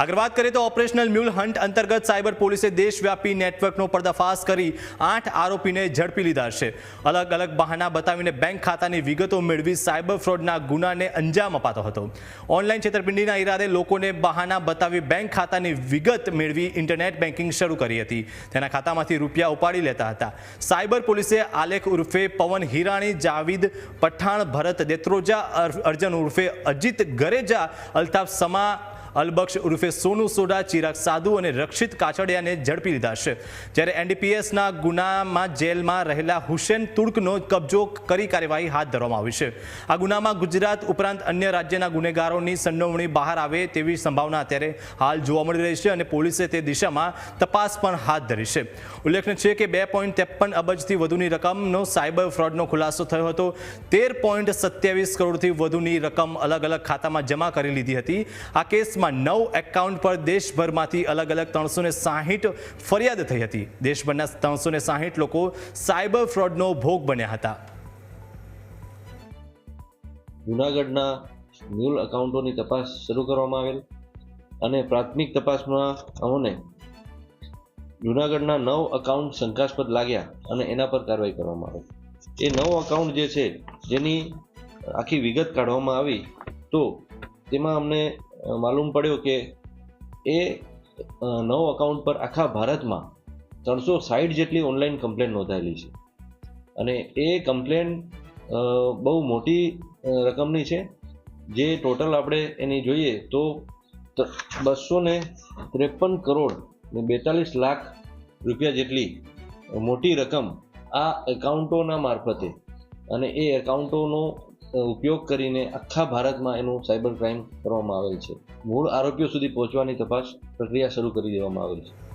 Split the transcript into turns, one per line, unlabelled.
આગળ વાત કરીએ તો ઓપરેશનલ મ્યુલ હન્ટ અંતર્ગત સાયબર પોલીસે દેશવ્યાપી નેટવર્કનો પર્દાફાશ કરી આઠ આરોપીને ઝડપી લીધા છે. અલગ અલગ બહાના બતાવીને બેંક ખાતાની વિગતો મેળવી સાયબર ફ્રોડના ગુનાને અંજામ અપાતો હતો. ઓનલાઈન છેતરપિંડીના ઈરાદે લોકોને બહાના બતાવી બેંક ખાતાની વિગત મેળવી ઇન્ટરનેટ બેન્કિંગ શરૂ કરી હતી. તેના ખાતામાંથી રૂપિયા ઉપાડી લેતા હતા. સાયબર પોલીસે આલેખ ઉર્ફે પવન હિરાણી, જાવીદ પઠાણ, ભરત દેત્રોજા અર- અર્જન ઉર્ફે અજીત ગરેજા, અલ્તાફ સમા અલબક્ષ ઉર્ફે સોનુ સોડા, ચિરાગ સાધુ અને રક્ષિત કાછડિયાને ઝડપી લીધા છે. જ્યારે એનડીપીએસના ગુનામાં જેલમાં રહેલા હુસેન તુર્કનો કબજો કરી કાર્યવાહી હાથ ધરવામાં આવી છે. આ ગુનામાં ગુજરાત ઉપરાંત અન્ય રાજ્યના ગુનેગારોની સંડોવણી બહાર આવે તેવી સંભાવના અત્યારે હાલ જોવા મળી રહી છે અને પોલીસે તે દિશામાં તપાસ પણ હાથ ધરી છે. ઉલ્લેખનીય છે કે બે પોઈન્ટ ત્રેપન અબજથી વધુની રકમનો સાયબર ફ્રોડનો ખુલાસો થયો હતો. તેર પોઈન્ટ સત્યાવીસ કરોડથી વધુની રકમ અલગ અલગ ખાતામાં જમા કરી લીધી હતી. આ કેસમાં નવ એકાઉન્ટ પર દેશભરમાંથી અલગ અલગ ત્રણસો સાહીઠ ફરિયાદ થઈ હતી. દેશભરના ત્રણસો ને સાહીઠ લોકો સાયબર ફ્રોડનો ભોગ બન્યા હતા.
જૂનાગઢના મ્યુલ એકાઉન્ટોની તપાસ શરૂ કરવામાં આવેલ અને પ્રાથમિક તપાસમાં અમને જૂનાગઢના નવ અકાઉન્ટ શંકાસ્પદ લાગ્યા અને એના પર કાર્યવાહી કરવામાં આવી. એ નવ અકાઉન્ટ જે છે, જેની આખી વિગત કાઢવામાં આવી, તો તેમાં અમને માલુમ પડ્યો કે એ નવ અકાઉન્ટ પર આખા ભારતમાં ત્રણસો સાઠ જેટલી ઓનલાઈન કમ્પ્લેન નોંધાયેલી છે. અને એ કમ્પ્લેન બહુ મોટી રકમની છે. જે ટોટલ આપણે એની જોઈએ તો બસો ને ત્રેપન કરોડ ને બેતાલીસ લાખ રૂપિયા જેટલી મોટી રકમ આ એકાઉન્ટોના મારફતે અને એ એકાઉન્ટોનો ઉપયોગ કરીને આખા ભારતમાં એનું સાયબર ક્રાઇમ કરવામાં આવેલ છે. મૂળ આરોપીઓ સુધી પહોંચવાની તપાસ પ્રક્રિયા શરૂ કરી દેવામાં આવેલ છે.